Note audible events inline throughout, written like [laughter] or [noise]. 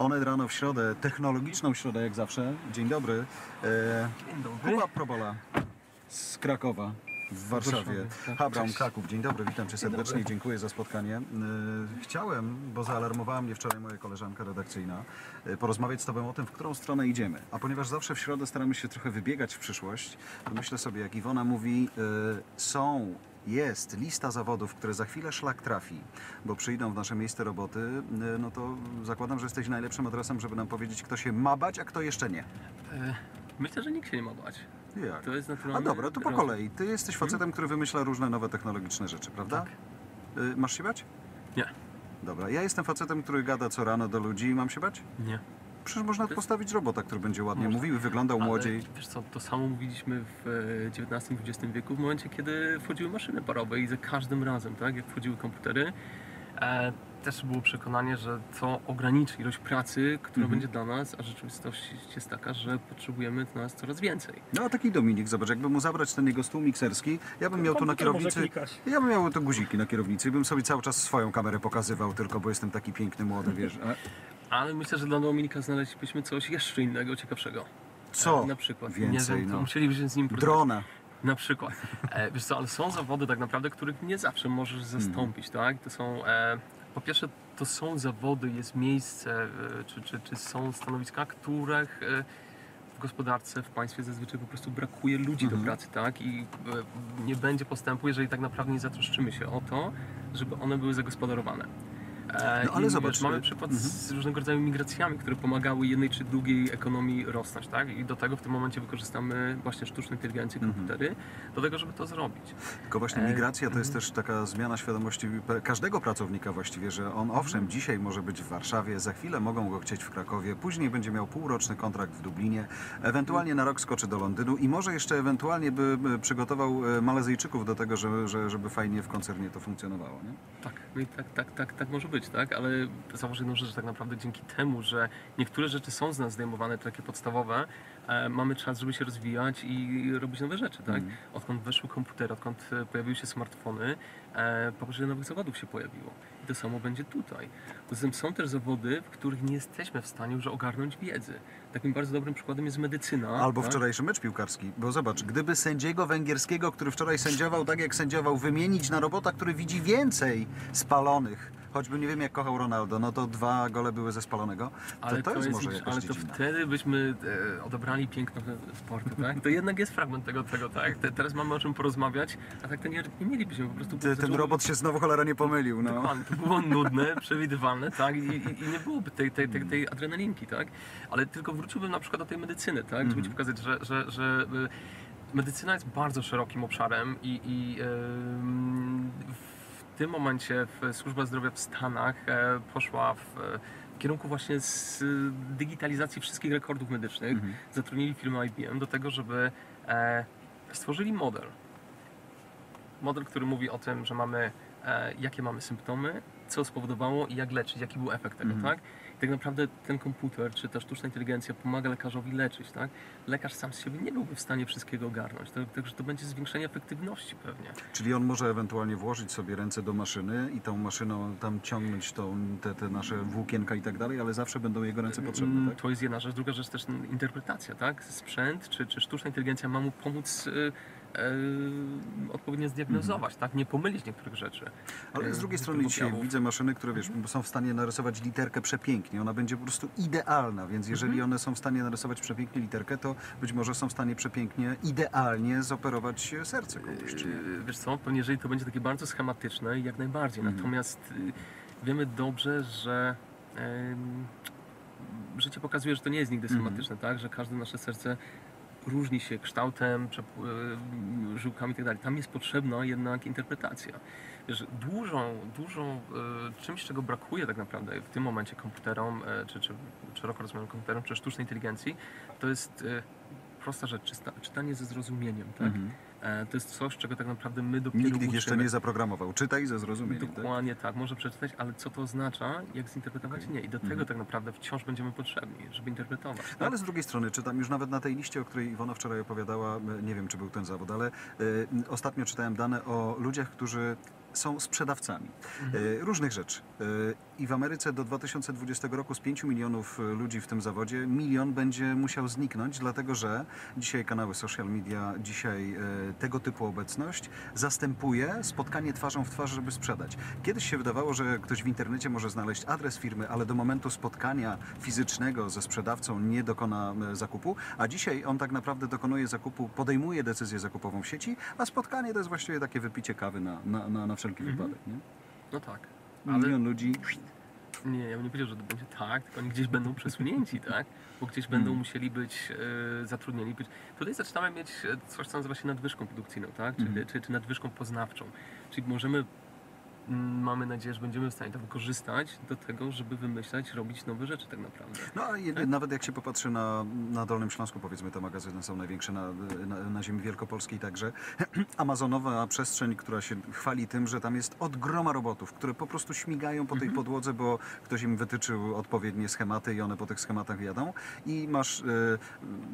Onet rano w środę, technologiczną środę jak zawsze. Dzień dobry. E, Dzień dobry. Kuba Probola z Krakowa. W Warszawie. Tak. Habram. Kraków. Dzień dobry, witam cię serdecznie, dziękuję za spotkanie. E, Chciałem, bo zaalarmowała mnie wczoraj moja koleżanka redakcyjna, e, porozmawiać z tobą o tym, w którą stronę idziemy. A ponieważ zawsze w środę staramy się trochę wybiegać w przyszłość, to myślę sobie, jak Iwona mówi, są jest lista zawodów, które za chwilę szlak trafi, bo przyjdą w nasze miejsce roboty, e, no to zakładam, że jesteś najlepszym adresem, żeby nam powiedzieć, kto się ma bać, a kto jeszcze nie. E, Myślę, że nikt się nie ma bać. Jak? To jest A naturalne. dobra, to po kolei. Ty jesteś facetem, który wymyśla różne nowe technologiczne rzeczy, prawda? Tak. Y, Masz się bać? Nie, Dobra, ja jestem facetem, który gada co rano do ludzi i mam się bać? nie. Przecież można jest- postawić robota, który będzie ładnie Można. mówił, wyglądał Ale młodziej. Wiesz co, to samo mówiliśmy w e, XIX-XX wieku, w momencie, kiedy wchodziły maszyny parowe i za każdym razem, tak, jak wchodziły komputery, e, też było przekonanie, że to ograniczy ilość pracy, która Mhm. będzie dla nas, a rzeczywistość jest taka, że potrzebujemy nas coraz więcej. No a taki Dominik, zobacz, jakby mu zabrać ten jego stół mikserski, ja bym miał tu na kierownicy... Ja bym miał tu guziki na kierownicy i bym sobie cały czas swoją kamerę pokazywał tylko, bo jestem taki piękny, młody, wiesz. A Ale myślę, że dla Dominika znaleźlibyśmy coś jeszcze innego, ciekawszego. co? E, Na przykład. Więcej, nie wiem, no. musielibyśmy z nim porozmawiać. Drona. Na przykład. E, wiesz co, ale są zawody tak naprawdę, których nie zawsze możesz zastąpić, tak? To są, e, po pierwsze, to są zawody, jest miejsce, e, czy, czy, czy są stanowiska, których e, w gospodarce, w państwie zazwyczaj po prostu brakuje ludzi Mhm. do pracy, tak? I e, nie będzie postępu, jeżeli tak naprawdę nie zatroszczymy się o to, żeby one były zagospodarowane. E, No, ale i, zobacz, Wiesz, mamy y- przykład mhm. z różnego rodzaju migracjami, które pomagały jednej czy drugiej ekonomii rosnąć, tak? I do tego w tym momencie wykorzystamy właśnie sztuczną inteligencję, Mhm. komputery, do tego, żeby to zrobić. Tylko właśnie E, migracja to jest też taka zmiana świadomości każdego pracownika właściwie, że on owszem dzisiaj może być w Warszawie, za chwilę mogą go chcieć w Krakowie, później będzie miał półroczny kontrakt w Dublinie, ewentualnie na rok skoczy do Londynu i może jeszcze ewentualnie by przygotował e, Malezyjczyków do tego, żeby, że- żeby fajnie w koncernie to funkcjonowało. Nie? Tak, no i tak, tak, tak, tak może być, tak? Ale zauważ jedną rzecz, że tak naprawdę dzięki temu, że niektóre rzeczy są z nas zdejmowane, takie podstawowe, e, mamy czas, żeby się rozwijać i robić nowe rzeczy, tak? Mhm. Odkąd weszły komputery, odkąd e, pojawiły się smartfony, e, po prostu nowych zawodów się pojawiło. To samo będzie tutaj. Poza tym są też zawody, w których nie jesteśmy w stanie już ogarnąć wiedzy. Takim bardzo dobrym przykładem jest medycyna. Albo tak? wczorajszy mecz piłkarski, bo zobacz, gdyby sędziego węgierskiego, który wczoraj sędziował tak jak sędziował, wymienić na robota, który widzi więcej spalonych, choćby nie wiem jak kochał Ronaldo, no to dwa gole były ze spalonego, to, to, jest, może jakaś ale to dziedzina. wtedy byśmy e, odebrali piękno sportu, tak? To jednak jest fragment tego, tego tak? Te, teraz mamy o czym porozmawiać, a tak to nie, nie mielibyśmy po prostu... Ty, ten robot się znowu cholera nie pomylił, no. Dokładnie, to było nudne, przewidywalne, tak? I, i, i nie byłoby tej, tej, tej, tej adrenalinki, tak? Ale tylko wróciłbym na przykład do tej medycyny, tak? Żeby ci pokazać, że, że, że y, medycyna jest bardzo szerokim obszarem i, i w tym momencie w służba zdrowia w Stanach e, poszła w, w kierunku właśnie z digitalizacji wszystkich rekordów medycznych. Mhm. Zatrudnili firmę IBM do tego, żeby e, stworzyli model. Model, który mówi o tym, że mamy, jakie mamy symptomy, co spowodowało i jak leczyć, jaki był efekt tego, Mhm. tak? I tak naprawdę ten komputer, czy ta sztuczna inteligencja pomaga lekarzowi leczyć, tak? Lekarz sam z siebie nie byłby w stanie wszystkiego ogarnąć, tak- także to będzie zwiększenie efektywności pewnie. Czyli on może ewentualnie włożyć sobie ręce do maszyny i tą maszyną tam ciągnąć tą, te, te nasze włókienka i tak dalej, ale zawsze będą jego ręce potrzebne, Mm, tak? To jest jedna rzecz. Druga rzecz też interpretacja, tak? Sprzęt czy, czy sztuczna inteligencja ma mu pomóc y, odpowiednio zdiagnozować, tak? Nie pomylić niektórych rzeczy. Ale z y, drugiej strony dzisiaj objawów. widzę maszyny, które wiesz, są w stanie narysować literkę przepięknie. Ona będzie po prostu idealna, więc jeżeli Mhm. one są w stanie narysować przepięknie literkę, to być może są w stanie przepięknie, idealnie zoperować serce komuś, czy nie? Yy, Wiesz co, pewnie jeżeli to będzie takie bardzo schematyczne, jak najbardziej. Mhm. Natomiast y, wiemy dobrze, że życie pokazuje, że to nie jest nigdy Mhm. schematyczne, tak? Że każde nasze serce różni się kształtem, y, żyłkami itd. Tam jest potrzebna jednak interpretacja. Wiesz, dużą, dużą y, czymś, czego brakuje tak naprawdę w tym momencie komputerom, y, czy, czy szeroko rozumianym komputerom, czy sztucznej inteligencji, to jest prosta rzecz, czytanie ze zrozumieniem, tak? Mhm. E, To jest coś, czego tak naprawdę my dopiero Nikt ich jeszcze nie zaprogramował. Czytaj ze zrozumieniem, tak? Dokładnie tak, może przeczytać, ale co to oznacza, jak zinterpretować, nie. I do tego Mhm. tak naprawdę wciąż będziemy potrzebni, żeby interpretować. No tak? ale z drugiej strony czytam już nawet na tej liście, o której Iwona wczoraj opowiadała, e, nie wiem czy był ten zawód, ale e, ostatnio czytałem dane o ludziach, którzy są sprzedawcami Mhm. e, różnych rzeczy. E, I w Ameryce do 2020 roku z 5 milionów e, ludzi w tym zawodzie, milion będzie musiał zniknąć, dlatego że dzisiaj kanały social media, dzisiaj tego typu obecność zastępuje spotkanie twarzą w twarz, żeby sprzedać. Kiedyś się wydawało, że ktoś w internecie może znaleźć adres firmy, ale do momentu spotkania fizycznego ze sprzedawcą nie dokona zakupu, a dzisiaj on tak naprawdę dokonuje zakupu, podejmuje decyzję zakupową w sieci, a spotkanie to jest właściwie takie wypicie kawy na, na, na, na wszelki wypadek. Nie? No tak. Ale Milion ludzi. nie, ja bym nie powiedział, że to będzie tak, tylko oni gdzieś będą przesunięci, [laughs] tak? Bo gdzieś będą Mm. musieli być e, zatrudnieni. Tutaj zaczynamy mieć e, coś, co nazywa się nadwyżką produkcyjną, tak? Czy, Mhm. czy, czy nadwyżką poznawczą. Czyli możemy, mamy nadzieję, że będziemy w stanie to wykorzystać do tego, żeby wymyślać, robić nowe rzeczy tak naprawdę. No a Tak? nawet jak się popatrzy na, na Dolnym Śląsku, powiedzmy, te magazyny są największe na, na, na ziemi wielkopolskiej także. [clears throat] Amazonowa przestrzeń, która się chwali tym, że tam jest od groma robotów, które po prostu śmigają po tej Mhm. podłodze, bo ktoś im wytyczył odpowiednie schematy i one po tych schematach jadą. I masz e,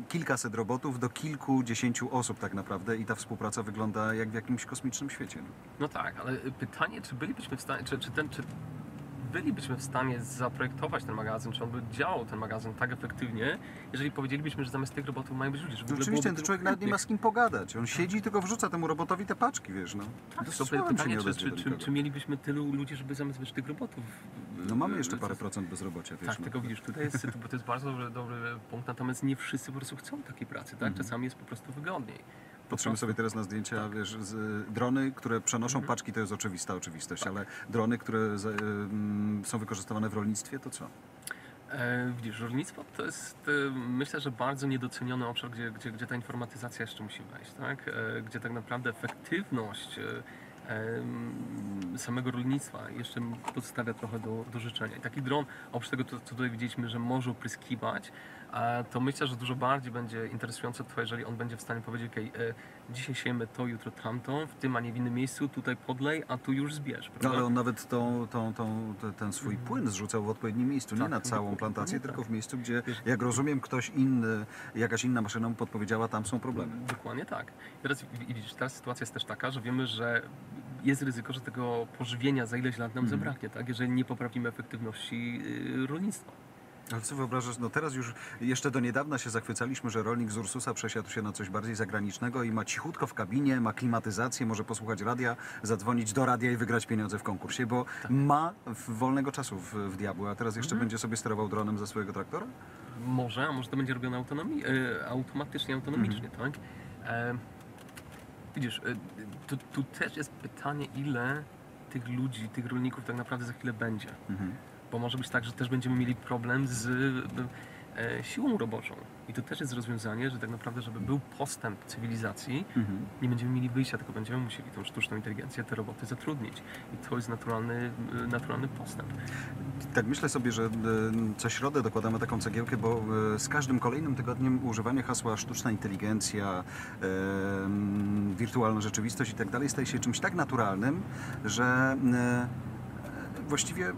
kilkaset robotów do kilkudziesięciu osób tak naprawdę i ta współpraca wygląda jak w jakimś kosmicznym świecie. No tak, ale pytanie, czy bylibyśmy w stanie, czy, czy, ten, czy bylibyśmy w stanie zaprojektować ten magazyn, czy on by działał ten magazyn tak efektywnie, jeżeli powiedzielibyśmy, że zamiast tych robotów mają być ludzie, że w No oczywiście, ten człowiek nawet nie ma z kim pogadać. On siedzi i tylko wrzuca temu robotowi te paczki, wiesz, no. Tak, To pytanie, nie czy, czy, czy, czy mielibyśmy tylu ludzi, żeby zamiast wiesz, tych robotów... No mamy jeszcze y, parę z- procent bezrobocia, wiesz. Tak, no. tylko widzisz, tutaj jest, bo to jest bardzo dobry, dobry punkt, natomiast nie wszyscy po prostu chcą takiej pracy, tak? Mhm. Czasami jest po prostu wygodniej. Patrzymy sobie teraz na zdjęcia, wiesz, z, drony, które przenoszą Mhm. paczki, to jest oczywista oczywistość, ale drony, które za, y, są wykorzystywane w rolnictwie, to co? E, widzisz, rolnictwo to jest e, myślę, że bardzo niedoceniony obszar, gdzie, gdzie, gdzie ta informatyzacja jeszcze musi wejść, tak? E, gdzie tak naprawdę efektywność e, samego rolnictwa jeszcze pozostawia trochę do, do życzenia. I taki dron, oprócz tego, co tutaj widzieliśmy, że może opryskiwać, to myślę, że dużo bardziej będzie interesujące to, jeżeli on będzie w stanie powiedzieć, ok, dzisiaj siejemy to, jutro tamto, w tym, a nie w innym miejscu, tutaj podlej, a tu już zbierz. No, prawda? ale on nawet tą, tą, tą, te- ten swój płyn zrzucał w odpowiednim miejscu, nie Tak, na całą dokładnie plantację, tak. tylko w miejscu, gdzie, jak rozumiem, ktoś inny, jakaś inna maszyna mu podpowiedziała, tam są problemy. Dokładnie tak. Teraz widzisz, teraz sytuacja jest też taka, że wiemy, że jest ryzyko, że tego pożywienia za ileś lat nam Mhm. zabraknie, tak? jeżeli nie poprawimy efektywności y, rolnictwa. Ale co wyobrażasz, no teraz już jeszcze do niedawna się zachwycaliśmy, że rolnik z Ursusa przesiadł się na coś bardziej zagranicznego i ma cichutko w kabinie, ma klimatyzację, może posłuchać radia, zadzwonić do radia i wygrać pieniądze w konkursie, bo ma w- wolnego czasu w, w diabły, a teraz jeszcze Mhm. będzie sobie sterował dronem ze swojego traktora? Może, a może to będzie robione autonomii, e, automatycznie, autonomicznie, Mhm. tak? E, widzisz, e, tu, tu też jest pytanie, ile tych ludzi, tych rolników tak naprawdę za chwilę będzie. Mhm. Bo może być tak, że też będziemy mieli problem z e, siłą roboczą. I to też jest rozwiązanie, że tak naprawdę, żeby był postęp cywilizacji, Mhm. nie będziemy mieli wyjścia, tylko będziemy musieli tą sztuczną inteligencję, te roboty zatrudnić. I to jest naturalny, y, naturalny postęp. Tak myślę sobie, że e, co środę dokładamy taką cegiełkę, bo e, z każdym kolejnym tygodniem używanie hasła sztuczna inteligencja, e, wirtualna rzeczywistość i tak dalej staje się czymś tak naturalnym, że e, właściwie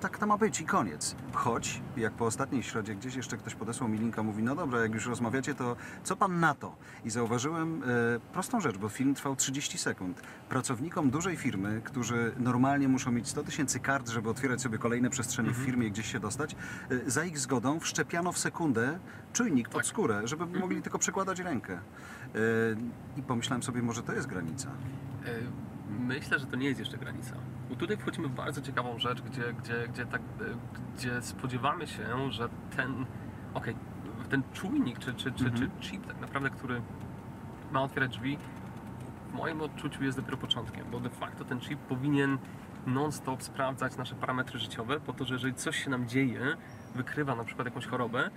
tak to ma być i koniec. Choć, jak po ostatniej środzie gdzieś jeszcze ktoś podesłał mi linka, mówi, no dobra, jak już rozmawiacie, to co pan na to? I zauważyłem e, prostą rzecz, bo film trwał 30 sekund. Pracownikom dużej firmy, którzy normalnie muszą mieć 100 tysięcy kart, żeby otwierać sobie kolejne przestrzenie w firmie i gdzieś się dostać, e, za ich zgodą wszczepiano w sekundę czujnik pod Tak. skórę, żeby mogli tylko przekładać rękę. E, I pomyślałem sobie, może to jest granica. Myślę, że to nie jest jeszcze granica. Bo tutaj wchodzimy w bardzo ciekawą rzecz, gdzie, gdzie, gdzie, tak, e, gdzie spodziewamy się, że ten, okej, ten czujnik czy, czy, czy, Mhm. czy chip tak naprawdę, który ma otwierać drzwi, w moim odczuciu jest dopiero początkiem, bo de facto ten chip powinien non-stop sprawdzać nasze parametry życiowe, po to, że jeżeli coś się nam dzieje, wykrywa na przykład jakąś chorobę,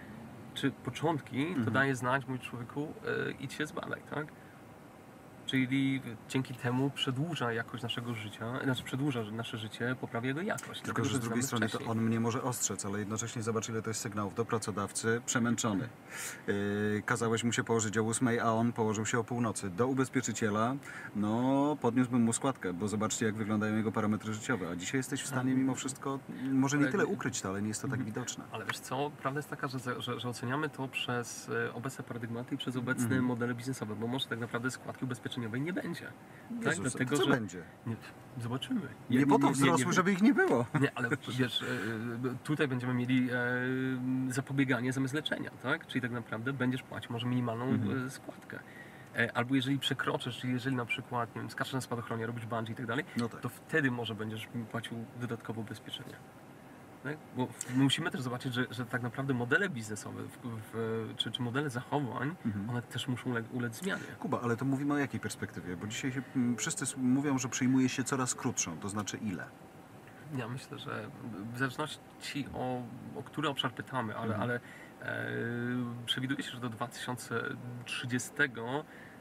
czy początki, to Mhm. daje znać, mój człowieku, e, idź się zbadaj, tak? Czyli dzięki temu przedłuża jakość naszego życia, znaczy przedłuża nasze życie, poprawia jego jakość. Tylko, że z drugiej strony to wcześniej. on mnie może ostrzec, ale jednocześnie zobacz, ile to jest sygnałów do pracodawcy, przemęczony. Yy, kazałeś mu się położyć o 8, a on położył się o północy. Do ubezpieczyciela, no podniósłbym mu składkę, bo zobaczcie, jak wyglądają jego parametry życiowe. A dzisiaj jesteś w stanie mimo wszystko, może nie tyle ukryć to, ale nie jest to tak widoczne. Ale wiesz co, prawda jest taka, że, że, że oceniamy to przez e, obecne paradygmaty i przez obecne Mhm. modele biznesowe, bo może tak naprawdę składki ubezpieczeniowe nie będzie. Tak? Jezus, Dlatego, co że będzie? nie, zobaczymy. Nie, po to wzrosły, żeby ich nie było. Nie, ale wiesz, e, e, tutaj będziemy mieli e, zapobieganie zamiast leczenia, tak? Czyli tak naprawdę będziesz płacił może minimalną Mhm. składkę. Albo jeżeli przekroczysz, czyli jeżeli na przykład, nie wiem, skaczesz na spadochronie, robisz bungee i tak dalej, No tak. to wtedy może będziesz płacił dodatkowe ubezpieczenie. Tak? Bo musimy też zobaczyć, że, że tak naprawdę modele biznesowe w, w, czy, czy modele zachowań, Mhm. one też muszą ule, ulec zmianie. Kuba, ale to mówimy o jakiej perspektywie? Bo dzisiaj się, mm, wszyscy mówią, że przyjmuje się coraz krótszą, to znaczy ile? Ja myślę, że w zależności o, o który obszar pytamy, ale, Mhm. ale e, przewiduje się, że do 2030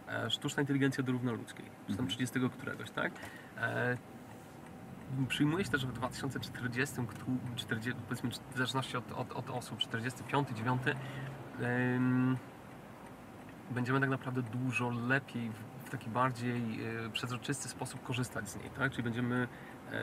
e, sztuczna inteligencja dorówna ludzkiej. Czy tam Mhm. 30 któregoś, tak? E, przyjmuje się też, w 2040, któ- 40, powiedzmy w zależności od, od, od osób, 45, 9, em, będziemy tak naprawdę dużo lepiej, w, taki bardziej e, przezroczysty sposób korzystać z niej, tak? Czyli będziemy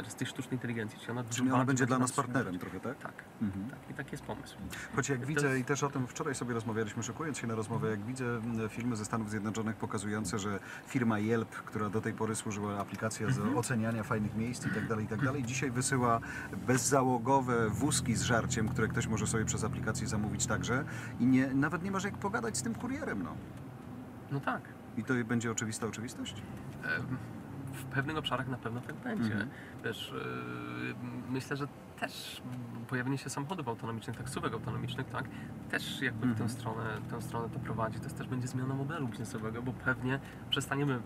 z tej sztucznej inteligencji, czyli ona Czyli ona będzie dla nas partnerem trochę, tak? Tak, Mhm. tak. I taki jest pomysł. Choć jak To widzę, jest- i też o tym wczoraj sobie rozmawialiśmy, szykując się na rozmowę, jak widzę filmy ze Stanów Zjednoczonych pokazujące, że firma Yelp, która do tej pory służyła aplikacja Mhm. do oceniania fajnych miejsc i tak dalej, i tak dalej, dzisiaj wysyła bezzałogowe wózki z żarciem, które ktoś może sobie przez aplikację zamówić także i nie, nawet nie masz jak pogadać z tym kurierem, no. No tak. I to będzie oczywista oczywistość? W pewnych obszarach na pewno tak będzie. Mhm. Wiesz, yy, myślę, że też pojawienie się samochodów autonomicznych, taksówek autonomicznych, tak, też jakby w tę Mhm. stronę, tę stronę to prowadzi. To też będzie zmiana modelu biznesowego, bo pewnie przestaniemy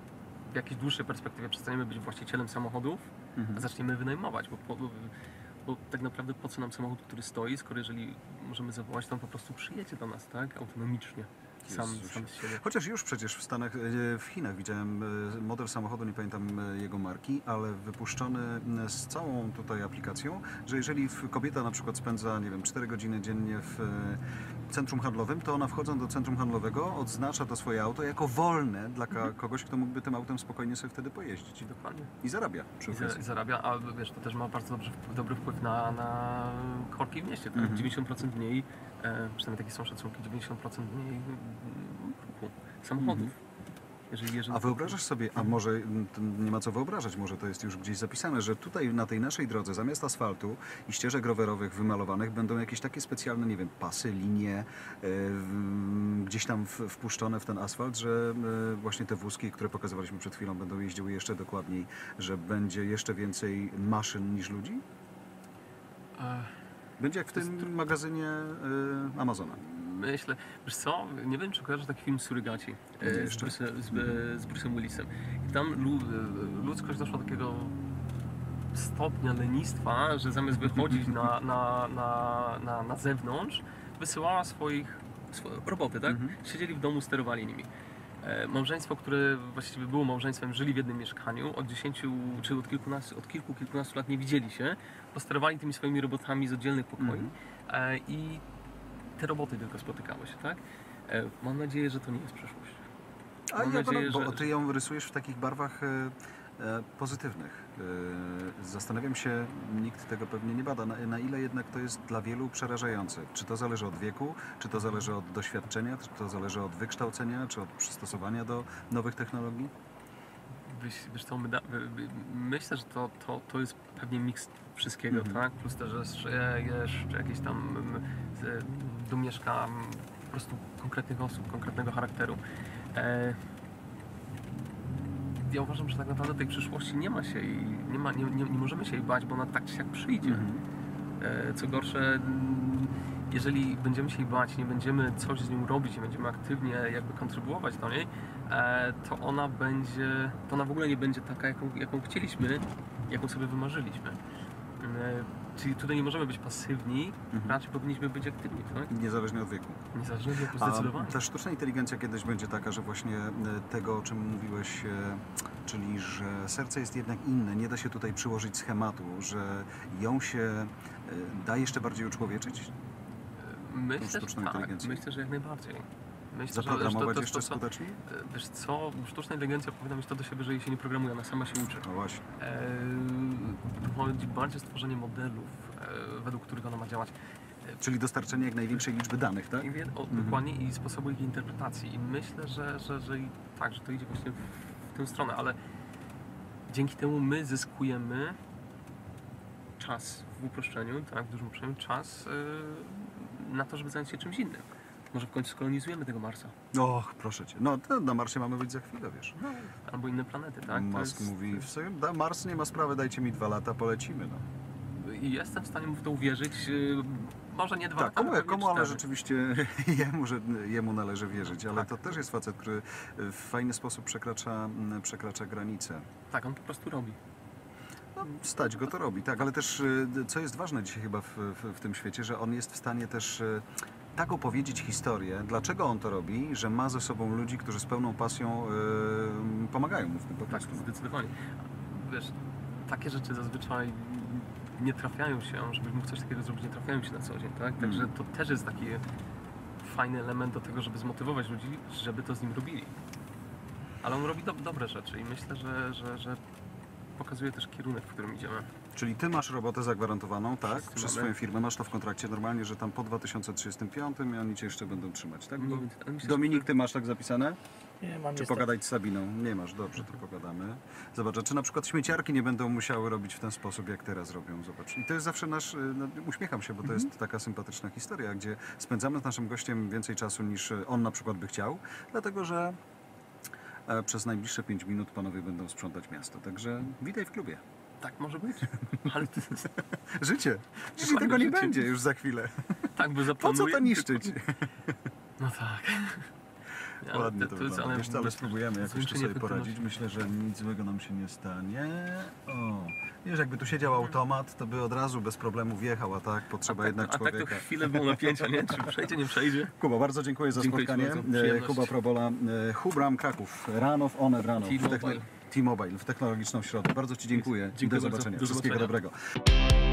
w jakiejś dłuższej perspektywie przestaniemy być właścicielem samochodów, a Mhm. zaczniemy wynajmować, bo, bo, bo tak naprawdę po co nam samochód, który stoi, skoro jeżeli możemy zawołać, to on po prostu przyjedzie do nas, tak, autonomicznie, sam, sam z siebie. Chociaż już przecież w Stanach, e, w Chinach widziałem e, model samochodu, nie pamiętam e, jego marki, ale wypuszczony z całą tutaj aplikacją, że jeżeli kobieta na przykład spędza, nie wiem, 4 godziny dziennie w centrum handlowym, to ona wchodząc do centrum handlowego odznacza to swoje auto jako wolne dla ka- kogoś, kto mógłby tym autem spokojnie sobie wtedy pojeździć. Dokładnie. I zarabia przy I, za, okazji. i zarabia, a wiesz, to też ma bardzo dobry, dobry wpływ na, na korki w mieście. Tak? Mhm. 90% mniej, przynajmniej takie są szacunki, 90% mniej mm, ruchu samochodów. Jeżeli, jeżeli A wyobrażasz sobie, a może mm, nie ma co wyobrażać, może to jest już gdzieś zapisane, że tutaj na tej naszej drodze zamiast asfaltu i ścieżek rowerowych wymalowanych będą jakieś takie specjalne, nie wiem, pasy, linie e, w- gdzieś tam w, wpuszczone w ten asfalt, że e, właśnie te wózki, które pokazywaliśmy przed chwilą, będą jeździły jeszcze dokładniej, że będzie jeszcze więcej maszyn niż ludzi? E, Będzie jak w To jest tym magazynie e, Amazona. Myślę, wiesz co, nie wiem czy kojarzysz taki film e, z, jeszcze? Bruce, z, z Bruce'em Willisem. I tam e, ludzkość doszła do takiego stopnia lenistwa, że zamiast wychodzić na, [laughs] na, na, na, na zewnątrz, wysyłała swoich swo, roboty, tak? Mhm. Siedzieli w domu, sterowali nimi. E, Małżeństwo, które właściwie było małżeństwem, żyli w jednym mieszkaniu, od 10 czy od kilkunastu, od kilku, kilkunastu lat nie widzieli się, posterowali tymi swoimi robotami z oddzielnych pokoi e, i te roboty tylko spotykały się, tak? E, Mam nadzieję, że to nie jest przyszłość. A Mam ja, nadzieję, bo że- ty ją rysujesz w takich barwach pozytywnych. E, zastanawiam się, nikt tego pewnie nie bada, na, na ile jednak to jest dla wielu przerażające. Czy to zależy od wieku, czy to zależy od doświadczenia, czy to zależy od wykształcenia, czy od przystosowania do nowych technologii? Wiesz, co, myślę, że to, to, to jest pewnie miks wszystkiego, Mhm. tak? Plus też jeszcze, jeszcze jakieś tam domieszka po prostu konkretnych osób, konkretnego charakteru. E, ja uważam, że tak naprawdę tej przyszłości nie ma się i nie, ma, nie, nie, nie możemy się jej bać, bo ona tak czy siak przyjdzie. Mhm. E, Co gorsze, jeżeli będziemy się jej bać, nie będziemy coś z nią robić, nie będziemy aktywnie jakby kontrybuować do niej, e, to ona będzie, to ona w ogóle nie będzie taka, jaką, jaką chcieliśmy, jaką sobie wymarzyliśmy. Czyli tutaj nie możemy być pasywni, Mhm. raczej powinniśmy być aktywni, tak? Niezależnie od wieku. Niezależnie od wieku, A zdecydowanie. ta sztuczna inteligencja kiedyś będzie taka, że właśnie e, tego, o czym mówiłeś, e, czyli że serce jest jednak inne, nie da się tutaj przyłożyć schematu, że ją się e, da jeszcze bardziej uczłowieczyć? Myślę, że tak, myślę, że jak najbardziej. Myślę, że- że Zaprogramować to, to, jeszcze skuteczniej? Wiesz co, sztuczna inteligencja powinna mieć to do siebie, że jej się nie programuje, ona sama się uczy. No właśnie. E, chodzi bardziej o stworzenie modelów, e, według których ona ma działać. Czyli dostarczenie jak największej liczby danych, tak? I o, Mhm. Dokładnie i sposobu ich interpretacji. I myślę, że, że, że i tak, że to idzie właśnie w tę stronę, ale dzięki temu my zyskujemy czas w uproszczeniu, tak, w dużym uproszczeniu, czas yy, na to, żeby zająć się czymś innym. Może w końcu skolonizujemy tego Marsa. Och, proszę cię. No, to na Marsie mamy być za chwilę, wiesz. Albo inne planety, tak? Musk jest- mówi, w sobie, da, Mars nie ma sprawy, dajcie mi dwa lata, polecimy. No. I jestem w stanie mu w to uwierzyć. yy, Może nie dwa Tak, lata, komu, pewnie komu ale rzeczywiście [laughs] jemu, że, jemu należy wierzyć, ale Tak. to też jest facet, który w fajny sposób przekracza, mm, przekracza granice. Tak, on po prostu robi. No, stać go to robi, tak, ale też y, co jest ważne dzisiaj chyba w, w, w tym świecie, że on jest w stanie też y, tak opowiedzieć historię, dlaczego on to robi, że ma ze sobą ludzi, którzy z pełną pasją y, pomagają mu w tym po Tak, prostu. zdecydowanie. Wiesz, takie rzeczy zazwyczaj nie trafiają się, żeby mógł coś takiego zrobić, nie trafiają się na co dzień, tak? Także Mm. to też jest taki fajny element do tego, żeby zmotywować ludzi, żeby to z nim robili. Ale on robi do, dobre rzeczy i myślę, że, że, że pokazuje też kierunek, w którym idziemy. Czyli ty masz robotę zagwarantowaną, tak? Wszyscy Przez mamy. swoją firmę, masz to w kontrakcie normalnie, że tam po 2035 i oni cię jeszcze będą trzymać, tak? Bo Dominik, ty masz tak zapisane? Nie, mam Czy niestety. pogadać z Sabiną? Nie masz, dobrze, to pogadamy. Zobacz, a czy na przykład śmieciarki nie będą musiały robić w ten sposób, jak teraz robią? Zobacz. I to jest zawsze nasz, y, no, uśmiecham się, bo to jest taka sympatyczna historia, gdzie spędzamy z naszym gościem więcej czasu niż on na przykład by chciał, dlatego że e, przez najbliższe 5 minut panowie będą sprzątać miasto. Także witaj w klubie. Tak może być. Ale to jest, [laughs] Życie. Dokładnie, tego nie życie. będzie już za chwilę. tak, bo Po co zaplanuję... to niszczyć? [laughs] No tak. Nie, [laughs] ale Ładnie to, jest- wygląda. Wiesz ale spróbujemy jakoś tu sobie poradzić. Myślę, że nic złego nam się nie stanie. O, wiesz, jakby tu siedział automat, to by od razu bez problemu wjechał, a tak potrzeba a jednak tak, a tak to człowieka. chwilę było napięcia, nie? Czy przejdzie, nie przejdzie? Kuba, bardzo dziękuję za Dziękuję spotkanie. bardzo, E. Kuba Probola, e, Hubram Kraków, Ranów, One w Ranów. w T-Mobile. T-Mobile w technologiczną środę. Bardzo Ci dziękuję. Dziękuję I do bardzo. zobaczenia. Do Wszystkiego zobaczenia. dobrego.